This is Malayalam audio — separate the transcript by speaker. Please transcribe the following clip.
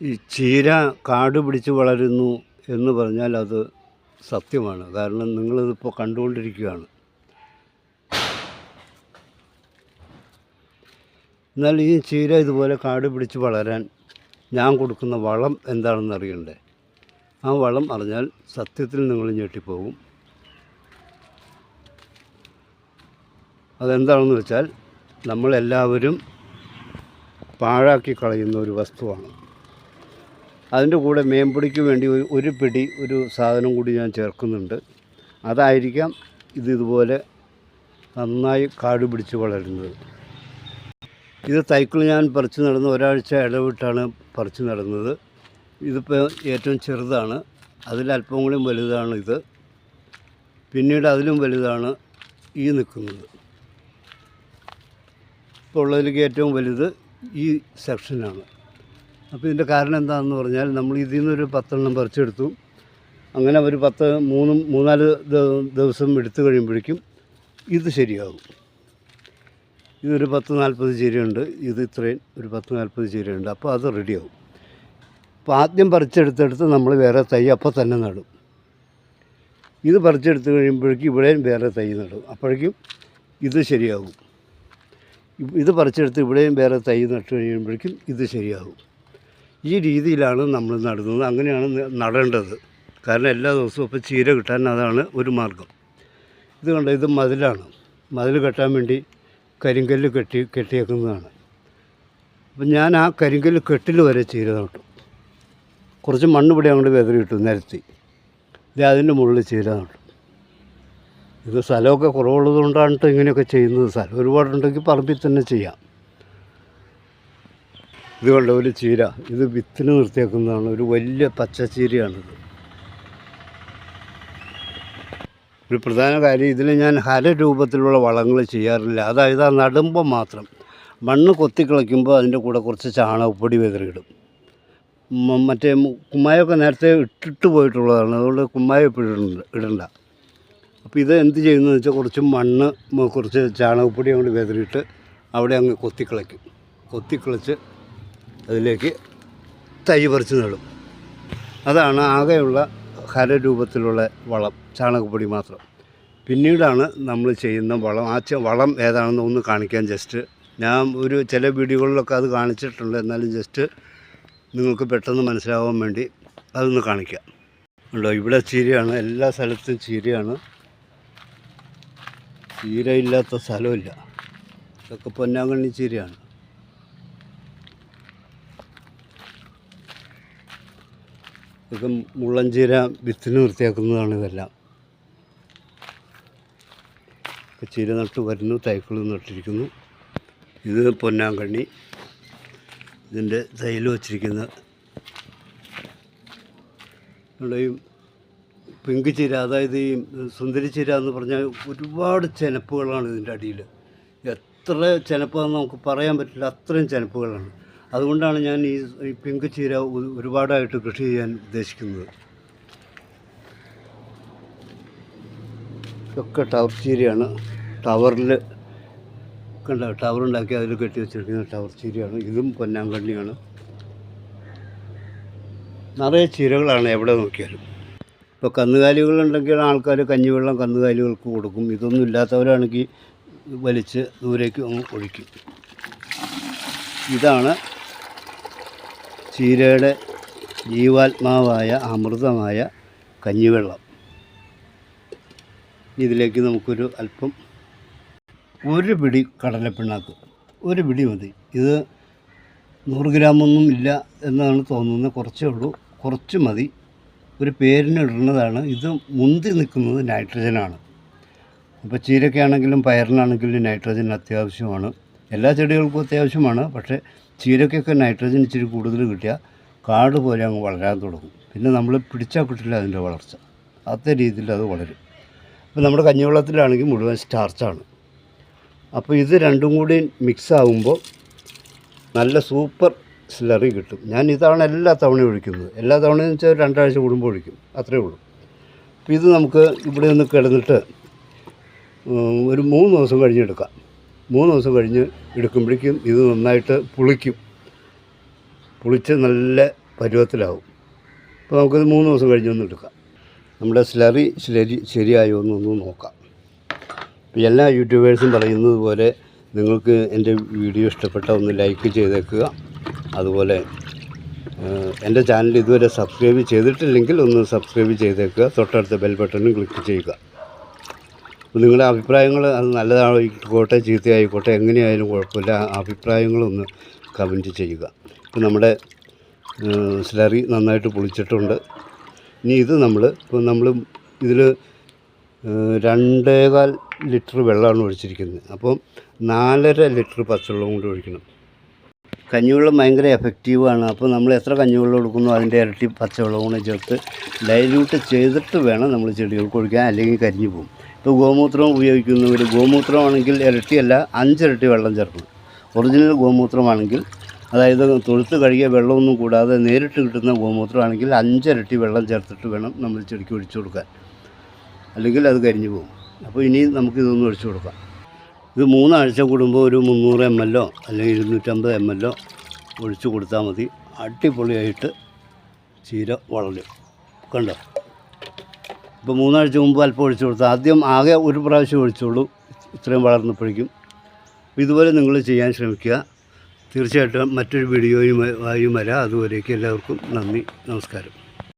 Speaker 1: ഈ ചീര കാട് പിടിച്ച് വളരുന്നു എന്ന് പറഞ്ഞാൽ അത് സത്യമാണ്. കാരണം നിങ്ങളിതിപ്പോൾ കണ്ടുകൊണ്ടിരിക്കുകയാണ്. എന്നാൽ ഈ ചീര ഇതുപോലെ കാട് പിടിച്ച് വളരാൻ ഞാൻ കൊടുക്കുന്ന വളം എന്താണെന്ന് അറിയണ്ടേ? ആ വളം അറിഞ്ഞാൽ സത്യത്തിൽ നിങ്ങൾ ഞെട്ടിപ്പോകും. അതെന്താണെന്ന് വെച്ചാൽ നമ്മളെല്ലാവരും പാഴാക്കി കളയുന്ന ഒരു വസ്തുവാണ്. അതിന്റെ കൂടെ മേമ്പൊടിക്ക് വേണ്ടി ഒരു പിടി ഒരു സാധനം കൂടി ഞാൻ ചേർക്കുന്നുണ്ട്. അതായിരിക്കാം ഇത് ഇതുപോലെ നന്നായി കാട് പിടിച്ച് വളരുന്നത്. ഇത് തൈക്കിൾ ഞാൻ പറിച്ചു നടന്ന് ഒരാഴ്ച ഇടവിട്ടാണ് പറിച്ചു നടന്നത്. ഇതിപ്പോൾ ഏറ്റവും ചെറുതാണ്. അതിലല്പം കൂടി വലുതാണ് ഇത്. പിന്നീട് അതിലും വലുതാണ് ഈ നിൽക്കുന്നത്. ഇപ്പോൾ ഉള്ളതിലേക്ക് ഏറ്റവും വലുത് ഈ സെക്ഷനാണ്. അപ്പോൾ ഇതിന്റെ കാരണം എന്താണെന്ന് പറഞ്ഞാൽ നമ്മൾ ഇതിൽ നിന്നൊരു പത്തെണ്ണം പറിച്ചെടുത്തു. അങ്ങനെ ഒരു പത്ത് മൂന്നും മൂന്നാൽ ദിവസം എടുത്തു കഴിയുമ്പോഴേക്കും ഇത് ശരിയാകും. ഇതൊരു പത്ത് നാൽപ്പത് ചീരയുണ്ട്. ഇത് ഇത്രയും ഒരു പത്ത് നാൽപ്പത് ചീരയുണ്ട്. അപ്പോൾ അത് റെഡിയാകും. അപ്പോൾ ആദ്യം പറിച്ചെടുത്തെടുത്ത് നമ്മൾ വേറെ തൈ അപ്പോൾ തന്നെ നടും. ഇത് പറിച്ചെടുത്ത് കഴിയുമ്പോഴേക്കും ഇവിടെയും വേറെ തൈ നടും. അപ്പോഴേക്കും ഇത് ശരിയാകും. ഇത് പറിച്ചെടുത്ത് ഇവിടെയും വേറെ തൈ നട്ട് കഴിയുമ്പോഴേക്കും ഇത് ശരിയാകും. ഈ രീതിയിലാണ് നമ്മൾ നടുന്നത്. അങ്ങനെയാണ് നടേണ്ടത്. കാരണം എല്ലാ ദിവസവും ഇപ്പോൾ ചീര കിട്ടാൻ അതാണ് ഒരു മാർഗം. ഇത് കണ്ട ഇത് മതിലാണ്. മതിൽ കെട്ടാൻ വേണ്ടി കരിങ്കല്ല് കെട്ടി കെട്ടിയേക്കുന്നതാണ്. അപ്പം ഞാൻ ആ കരിങ്കല്ല് കെട്ടിൽ വരെ ചീര നട്ടു. കുറച്ച് മണ്ണ് പിടി അങ്ങോട്ട് വെതറിയിട്ടു നിരത്തി. ഇത് അതിന്റെ മുകളിൽ ചീര നട്ടു. ഇത് സ്ഥലമൊക്കെ കുറവുള്ളത് കൊണ്ടാണ് ഇങ്ങനെയൊക്കെ ചെയ്യുന്നത്. സ്ഥലം ഒരുപാടുണ്ടെങ്കിൽ പറമ്പിൽ തന്നെ ചെയ്യാം. ഇത് കണ്ടോ ഒരു ചീര. ഇത് വിത്തിന് നിർത്തിയേക്കുന്നതാണ്. ഒരു വലിയ പച്ച ചീരയാണിത്. ഒരു പ്രധാന കാര്യം ഇതിൽ ഞാൻ ഹര രൂപത്തിലുള്ള വളങ്ങൾ ചെയ്യാറില്ല. അതായത് ആ നടുമ്പോൾ മാത്രം. മണ്ണ് കൊത്തിക്കിളയ്ക്കുമ്പോൾ അതിന്റെ കൂടെ കുറച്ച് ചാണകപ്പൊടി വിതറിയിടും. മറ്റേ കുമ്മായൊക്കെ നേരത്തെ ഇട്ടിട്ട് പോയിട്ടുള്ളതാണ്. അതുകൊണ്ട് കുമ്മായം ഇപ്പോൾ ഇടണ്ട അപ്പോൾ ഇത് എന്ത് ചെയ്യുന്നതെന്ന് വെച്ചാൽ കുറച്ച് മണ്ണ് കുറച്ച് ചാണകപ്പൊടി അങ്ങോട്ട് വിതറിയിട്ട് അവിടെ അങ്ങ് കൊത്തിക്കിളയ്ക്കും. കൊത്തിക്കിളച്ച് അതിലേക്ക് തൈ പറിച്ച് നടും. അതാണ് ആകെയുള്ള ഹരരൂപത്തിലുള്ള വളം ചാണകപ്പൊടി മാത്രം. പിന്നീടാണ് നമ്മൾ ചെയ്യുന്ന വളം. ആ വളം ഏതാണെന്ന് ഒന്ന് കാണിക്കാൻ ജസ്റ്റ് ഞാൻ ഒരു ചില വീഡിയോകളിലൊക്കെ അത് കാണിച്ചിട്ടുണ്ട്. എന്നാലും ജസ്റ്റ് നിങ്ങൾക്ക് പെട്ടെന്ന് മനസ്സിലാവാൻ വേണ്ടി അതൊന്ന് കാണിക്കാം. ഉണ്ടോ? ഇവിടെ ചീരയാണ്. എല്ലാ സ്ഥലത്തും ചീരയാണ്. ചീരയില്ലാത്ത സ്ഥലമില്ല. ഇതൊക്കെ പൊന്നാങ്കണ്ണി ചീരയാണ്. ഇതൊക്കെ മുള്ളഞ്ചീര വിത്തിന് വൃത്തിയാക്കുന്നതാണ് ഇതെല്ലാം. ചീര നട്ട് വരുന്നു തൈക്കൾ നട്ടിരിക്കുന്നു. ഇത് പൊന്നാങ്കണ്ണി. ഇതിന്റെ തൈൽ വച്ചിരിക്കുന്ന ഇവിടെയും പിങ്ക് ചീര അതായത് ഈ സുന്ദരി ചീര എന്ന് പറഞ്ഞാൽ ഒരുപാട് ചെനപ്പുകളാണ് ഇതിന്റെ അടിയിൽ എത്ര ചെനപ്പാന്ന് നമുക്ക് പറയാൻ പറ്റില്ല അത്രയും ചെനപ്പുകളാണ്. അതുകൊണ്ടാണ് ഞാൻ ഈ പിങ്ക് ചീര ഒരുപാടായിട്ട് കൃഷി ചെയ്യാൻ ഉദ്ദേശിക്കുന്നത്. ഇതൊക്കെ ടവർ ചീരയാണ്. ടവറിൽ കണ്ട ടവർ ഉണ്ടാക്കി അതിൽ കെട്ടി വെച്ചിരിക്കുന്ന ടവർ ചീരയാണ്. ഇതും പൊന്നാങ്കണ്ണിയാണ്. നിറയെ ചീരകളാണ് എവിടെ നോക്കിയാലും. ഇപ്പോൾ കന്നുകാലികളുണ്ടെങ്കിൽ ആൾക്കാർ കഞ്ഞിവെള്ളം കന്നുകാലികൾക്ക് കൊടുക്കും. ഇതൊന്നും ഇല്ലാത്തവരാണെങ്കിൽ വലിച്ച് ദൂരേക്ക് ഒഴിക്കും. ഇതാണ് ചീരയുടെ ജീവാത്മാവായ അമൃതമായ കഞ്ഞിവെള്ളം. ഇതിലേക്ക് നമുക്കൊരു അല്പം ഒരു പിടി കടലപ്പിണ്ണാക്ക്. ഒരു പിടി മതി. ഇത് നൂറ് ഗ്രാമൊന്നും ഇല്ല എന്നാണ് തോന്നുന്നത്. കുറച്ചേ ഉള്ളൂ. കുറച്ച് മതി. ഒരു പേരിന് ഇടുന്നതാണ്. ഇത് മുന്തി നിൽക്കുന്നത് നൈട്രജനാണ്. അപ്പോൾ ചീരക്കാണെങ്കിലും പയറിനാണെങ്കിലും നൈട്രജൻ അത്യാവശ്യമാണ്. എല്ലാ ചെടികൾക്കും അത്യാവശ്യമാണ്. പക്ഷേ ചീരയ്ക്കൊക്കെ നൈട്രജൻ ഇച്ചിരി കൂടുതൽ കിട്ടിയാൽ കാട് പോലെ അങ്ങ് വളരാൻ തുടങ്ങും. പിന്നെ നമ്മൾ പിടിച്ചാൽ കിട്ടില്ല അതിന്റെ വളർച്ച. അത്ത രീതിയിൽ അത് വളരും. അപ്പോൾ നമ്മുടെ കഞ്ഞിവെള്ളത്തിലാണെങ്കിൽ മുഴുവൻ സ്റ്റാർച്ചാണ് അപ്പോൾ ഇത് രണ്ടും കൂടി മിക്സ് ആകുമ്പോൾ നല്ല സൂപ്പർ സ്ലറി കിട്ടും. ഞാൻ ഇതാണ് എല്ലാ തവണയും ഒഴിക്കുന്നത്. എല്ലാ തവണയും വെച്ചാൽ രണ്ടാഴ്ച കൂടുമ്പോൾ ഒഴിക്കും. അത്രയേ ഉള്ളൂ. അപ്പോൾ ഇത് നമുക്ക് ഇവിടെ നിന്ന് കിടന്നിട്ട് ഒരു മൂന്ന് ദിവസം കഴിഞ്ഞെടുക്കാം. മൂന്ന് ദിവസം കഴിഞ്ഞ് എടുക്കുമ്പോഴേക്കും ഇത് നന്നായിട്ട് പുളിക്കും. പുളിച്ച് നല്ല പരുവത്തിലാവും. അപ്പോൾ നമുക്കിത് മൂന്ന് ദിവസം കഴിഞ്ഞൊന്ന് എടുക്കാം. നമ്മുടെ സ്ലറി ശരി ശരിയായോ എന്നൊന്ന് നോക്കാം. എല്ലാ യൂട്യൂബേഴ്സും പറയുന്നത് പോലെ നിങ്ങൾക്ക് എന്റെ വീഡിയോ ഇഷ്ടപ്പെട്ട ഒന്ന് ലൈക്ക് ചെയ്തേക്കുക. അതുപോലെ എന്റെ ചാനൽ ഇതുവരെ സബ്സ്ക്രൈബ് ചെയ്തിട്ടില്ലെങ്കിൽ ഒന്ന് സബ്സ്ക്രൈബ് ചെയ്തേക്കുക. തൊട്ടടുത്ത ബെൽ ബട്ടണും ക്ലിക്ക് ചെയ്യുക. നിങ്ങളുടെ അഭിപ്രായങ്ങൾ അത് നല്ലതായിക്കോട്ടെ ചീത്തയായിക്കോട്ടെ എങ്ങനെയായാലും കുഴപ്പമില്ല. അഭിപ്രായങ്ങളൊന്ന് കമന്റ് ചെയ്യുക. ഇപ്പോൾ നമ്മുടെ സ്ലറി നന്നായിട്ട് പൊളിച്ചിട്ടുണ്ട്. ഇനി ഇത് നമ്മൾ ഇപ്പോൾ നമ്മൾ ഇതിൽ രണ്ടേകാൽ ലിറ്റർ വെള്ളമാണ് ഒഴിച്ചിരിക്കുന്നത്. അപ്പം നാലര ലിറ്റർ പച്ചവെള്ളം കൊണ്ട് ഒഴിക്കണം. കഞ്ഞിവെള്ളം ഭയങ്കര എഫക്റ്റീവാണ്. അപ്പോൾ നമ്മൾ എത്ര കഞ്ഞിവെള്ളം എടുക്കുന്നു അതിന്റെ ഇരട്ടി പച്ചവെള്ളം കൂടെ ചേർത്ത് ഡൈല്യൂട്ട് ചെയ്തിട്ട് വേണം നമ്മൾ ചെടികൾക്ക് ഒഴിക്കാൻ അല്ലെങ്കിൽ കരിഞ്ഞു പോകും. ഗോമൂത്രം ഉപയോഗിക്കുന്നവർ ഗോമൂത്രമാണെങ്കിൽ ഇരട്ടിയല്ല അഞ്ചിരട്ടി വെള്ളം ചേർക്കണം. ഒറിജിനൽ ഗോമൂത്രമാണെങ്കിൽ അതായത് തൊഴുത്ത് കഴുകിയ വെള്ളമൊന്നും കൂടാതെ നേരിട്ട് കിട്ടുന്ന ഗോമൂത്രമാണെങ്കിൽ അഞ്ചിരട്ടി വെള്ളം ചേർത്തിട്ട് വേണം നമ്മൾ ചെടിക്ക് ഒഴിച്ചു കൊടുക്കാൻ. അല്ലെങ്കിൽ അത് കരിഞ്ഞു പോകും. അപ്പോൾ ഇനി നമുക്കിതൊന്നും ഒഴിച്ചു കൊടുക്കാം. ഇത് മൂന്നാഴ്ച കൂടുമ്പോൾ ഒരു മുന്നൂറ് എം എല്ലോ അല്ലെങ്കിൽ ഇരുന്നൂറ്റമ്പത് എം എല്ലോ ഒഴിച്ചു കൊടുത്താൽ മതി. അടിപൊളിയായിട്ട് ചീര വളരും. കണ്ടോ? ഇപ്പോൾ മൂന്നാഴ്ച മുമ്പ് അല്പം ഒഴിച്ചു കൊടുത്താൽ ആദ്യം ആകെ ഒരു പ്രാവശ്യം ഒഴിച്ചുള്ളൂ. ഇത്രയും വളർന്നപ്പോഴേക്കും. ഇതുപോലെ നിങ്ങൾ ചെയ്യാൻ ശ്രമിക്കുക. തീർച്ചയായിട്ടും മറ്റൊരു വീഡിയോയുമായി വരാം അതുവരേക്കും എല്ലാവർക്കും നന്ദി. നമസ്കാരം.